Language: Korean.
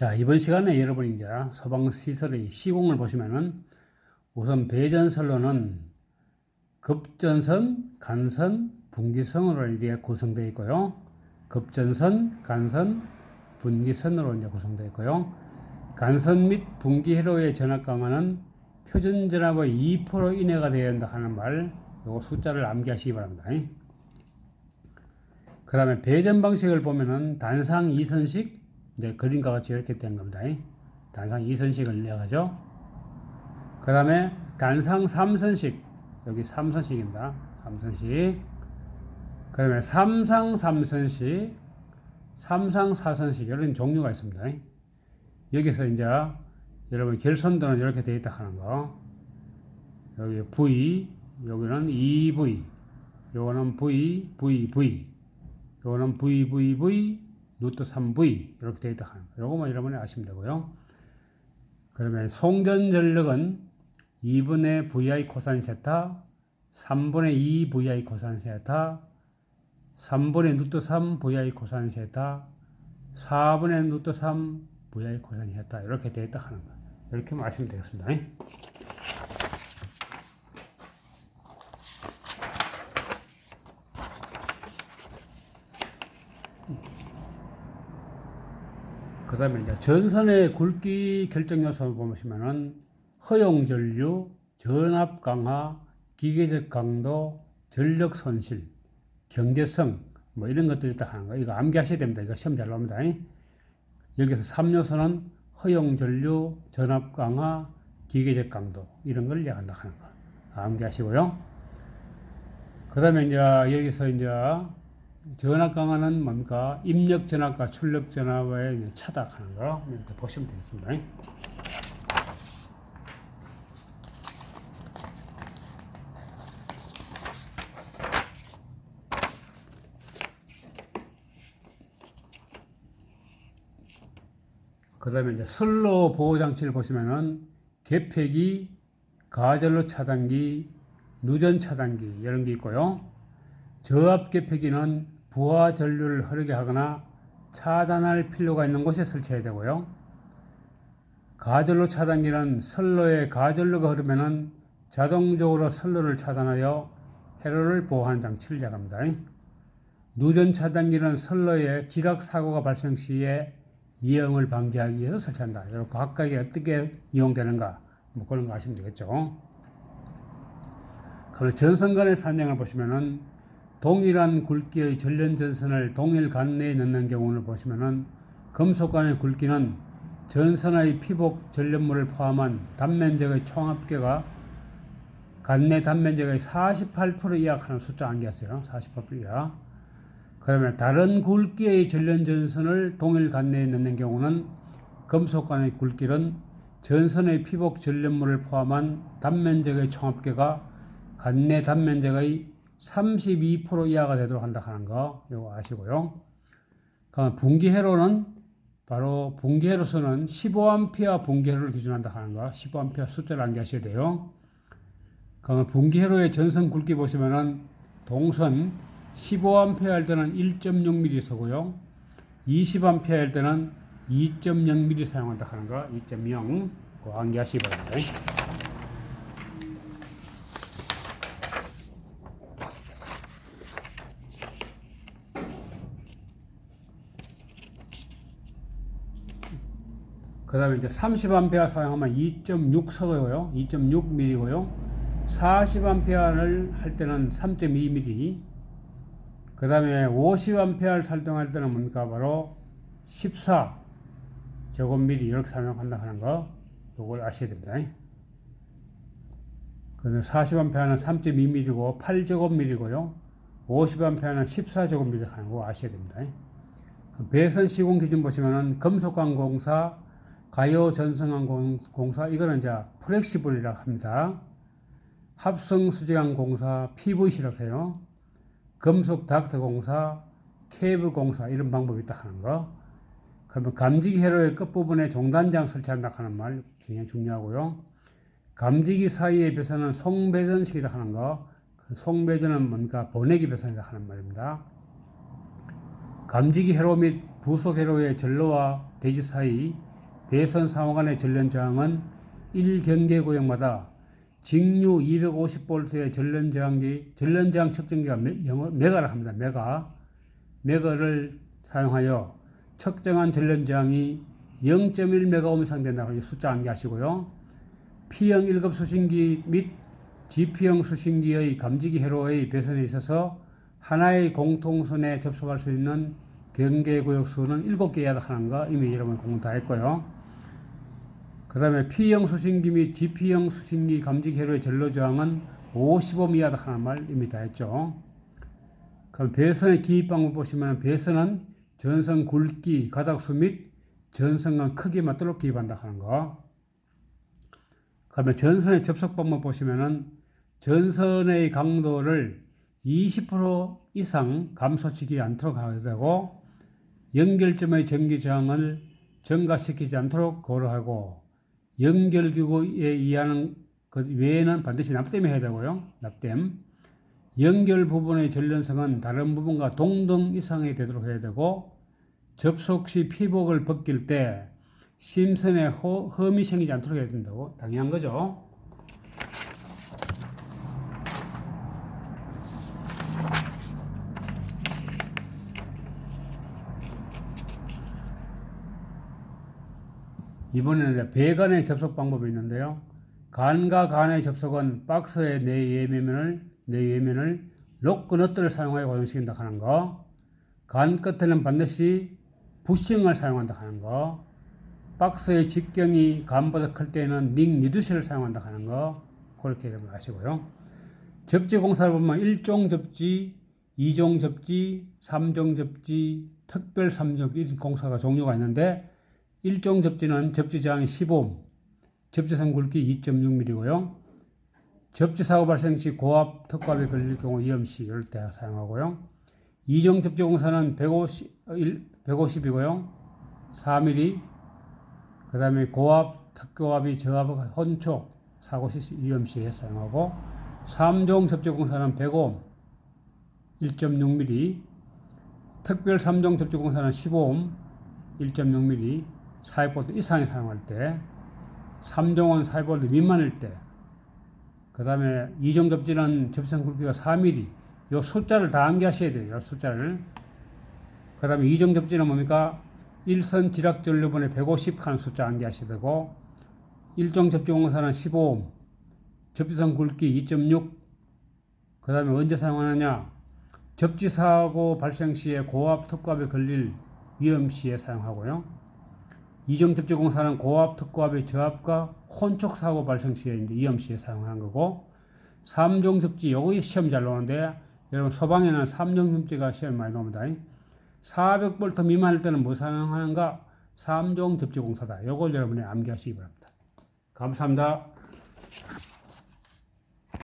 자, 이번 시간에 여러분이 이제 소방시설의 시공을 보시면은 우선 배전선로는 급전선, 간선, 분기선으로 이제 구성되어 있고요. 급전선, 간선, 분기선으로 이제 구성되어 있고요. 간선 및 분기 회로의 전압 강화는 표준 전압의 2% 이내가 되어야 한다 하는 말, 요거 숫자를 암기하시기 바랍니다. 그 다음에 배전 방식을 보면은 단상 2선식, 이제 그림과 같이 이렇게 된 겁니다. 단상 2선식을 내가죠. 그 다음에 단상 3선식, 여기 3선식입니다. 3선식. 그 다음에 삼상 3선식, 삼상 4선식, 이런 종류가 있습니다. 여기서 이제 여러분 결선도는 이렇게 되어 있다 하는 거. 여기 V, 여기는 EV, 요거는 V, VV, 요거는 VVV, 루트 3V 이렇게 되어 있다 하는 거. 요거만 여러분이 아시면 되고요. 그러면 송전 전력은 2분의 VI 코사인 세타, 3분의 2 VI 코사인 세타, 3분의 루트 3 VI 코사인 세타, 4분의 루트 3 VI 코사인 세타 이렇게 되어 있다 하는 거. 이렇게만 아시면 되겠습니다. 그 다음에 이제 전선의 굵기 결정 요소 보시면은 허용 전류, 전압 강화, 기계적 강도, 전력 손실, 경제성 뭐 이런 것들이 딱 하는 거. 이거 암기하셔야 됩니다. 이거 시험 잘 나옵니다. 여기서 3요소는 허용 전류, 전압 강화, 기계적 강도 이런 걸 얘기한다 하는 거. 암기하시고요. 그 다음에 이제 여기서 이제 전압 강화는 뭡니까? 입력 전압과 출력 전압의 차닥하는 거 이렇게 보시면 되겠습니다. 그 다음에 이제 선로 보호 장치를 보시면은 개폐기, 가전로 차단기, 누전 차단기 이런 게 있고요. 저압 개폐기는 부하 전류를 흐르게 하거나 차단할 필요가 있는 곳에 설치해야 되고요. 가전로 차단기는 선로에 가전로가 흐르면은 자동적으로 선로를 차단하여 회로를 보호하는 장치를 얘기합니다. 누전 차단기는 선로에 지락 사고가 발생 시에 이용을 방지하기 위해서 설치한다. 이렇게 각각이 어떻게 이용되는가 뭐 그런 거 아시면 되겠죠. 그러면 전선 간의 산정을 보시면은 동일한 굵기의 전련 전선을 동일 간 내에 넣는 경우를 보시면은 금속 간의 굵기는 전선의 피복 전련물을 포함한 단면적의 총합계가 간내 단면적의 48% 이하 하는 숫자 암기하세요. 48% 이하. 그러면 다른 굵기의 전련 전선을 동일 간내에 넣는 경우는 금속 간의 굵기는 전선의 피복 전련물을 포함한 단면적의 총합계가 간내 단면적의 32% 이하가 되도록 한다 하는 거 이거 아시고요. 그러면 분기회로는 바로 분기회로수는 15A 분기회로를 기준한다 하는 거 15A 숫자를 암기하셔야 돼요. 그러면 분기회로의 전선 굵기 보시면은 동선 15A 할 때는 1.6mm 서고요. 20A 할 때는 2.0mm 사용한다 하는 거 2.0 그거 암기하시기 바랍니다. 그 다음에 이제 30A 사용하면 2.6 서고요. 2.6mm고요. 40A를 할 때는 3.2mm. 그 다음에 50A를 설정할 때는 뭡니까? 바로 14 제곱미리 이렇게 사용한다 하는 거. 요걸 아셔야 됩니다. 그 40A는 3.2mm고 8제곱미리고요. 50A는 14제곱미리 하는 거 아셔야 됩니다. 배선 시공 기준 보시면은 금속광 공사 가요 전성항 공사 이거는 이제 플렉시블이라고 합니다. 합성 수제항 공사 PVC라고 해요. 금속 닥터 공사, 케이블 공사 이런 방법이 있다 하는 거. 그러면 감지기 회로의 끝부분에 종단장 설치한다 하는 말 굉장히 중요하고요. 감지기 사이의 배선은 송배전식이라 하는 거. 그 송배전은 뭔가 보내기 배선이라 하는 말입니다. 감지기 회로 및 부속 회로의 전로와 대지 사이 배선 상호간의 전련저항은 1경계 구역마다 직류 250볼트의 전련저항기, 전련저항 측정기가 메, 영어, 메가라 합니다. 메가. 메가를 사용하여 측정한 전련저항이 0.1메가옴 이상 된다고 이 숫자 암기하시고요. P형 1급 수신기 및 GP형 수신기의 감지기 회로의 배선에 있어서 하나의 공통선에 접속할 수 있는 경계구역 수는 7개여야 하는 거 이미 여러분 공부 다 했고요. 그 다음에 P형 수신기 및 GP형 수신기 감지기 회로의 전로 저항은 55 이하다 하는 말 이미 다 했죠. 그럼 배선의 기입 방법 보시면 배선은 전선 굵기, 가닥수 및 전선간 크기에 맞도록 기입한다 하는 거. 그러면 전선의 접속 방법 보시면은 전선의 강도를 20% 이상 감소시키지 않도록 하게 되고 연결점의 전기 저항을 증가시키지 않도록 고려하고 연결기구에 의하는 그 외에는 반드시 납땜 해야 되고요. 납땜. 연결 부분의 전련성은 다른 부분과 동등 이상이 되도록 해야 되고 접속 시 피복을 벗길 때 심선에 허, 험이 생기지 않도록 해야 된다고 당연한 거죠. 이번에는 배관의 접속 방법이 있는데요. 간과 간의 접속은 박스의 내외면을 내외면을 록그 너트를 사용하여 고정시킨다 하는 거. 간 끝에는 반드시 부싱을 사용한다 하는 거. 박스의 직경이 간보다 클 때는 링 리두시를 사용한다 하는 거. 그렇게 아시고요. 접지 공사를 보면 1종 접지, 2종 접지, 3종 접지, 특별 3종 이런 공사가 종류가 있는데 1종 접지는 접지 저항이 15옴, 접지선 굵기 2.6mm고요. 접지 사고 발생 시 고압 특고압이 걸릴 경우 위험 시 이럴 때 사용하고요. 2종 접지 공사는 150, 150이고요. 4mm. 그 다음에 고압, 특고압이 저압, 혼촉, 사고 시 위험 시에 사용하고 3종 접지 공사는 100옴, 1.6mm. 특별 3종 접지 공사는 15옴, 1.6mm. 400V 이상에 사용할 때, 3종은 400V 미만일 때, 그 다음에 2종 접지는 접선 굵기가 4mm. 요 숫자를 다 암기하셔야 돼요. 요 숫자를. 그 다음에 2종 접지는 뭡니까? 1선 지락 전류분의 150 하는 숫자 암기하셔야 되고, 1종 접지 공사는 15옴, 접지선 굵기 2.6, 그 다음에 언제 사용하느냐? 접지 사고 발생 시에 고압 특고압에 걸릴 위험 시에 사용하고요. 이종 접지 공사는 고압 특고압의 저압과 혼촉 사고 발생 시에 이제 위험 시에 사용하는 거고 3종 접지 요거 시험 잘 나오는데 여러분 소방에는 3종 접지가 시험 많이 나옵니다. 400V 미만일 때는 뭐 사용하는가? 3종 접지 공사다. 요걸 여러분이 암기하시기 바랍니다. 감사합니다.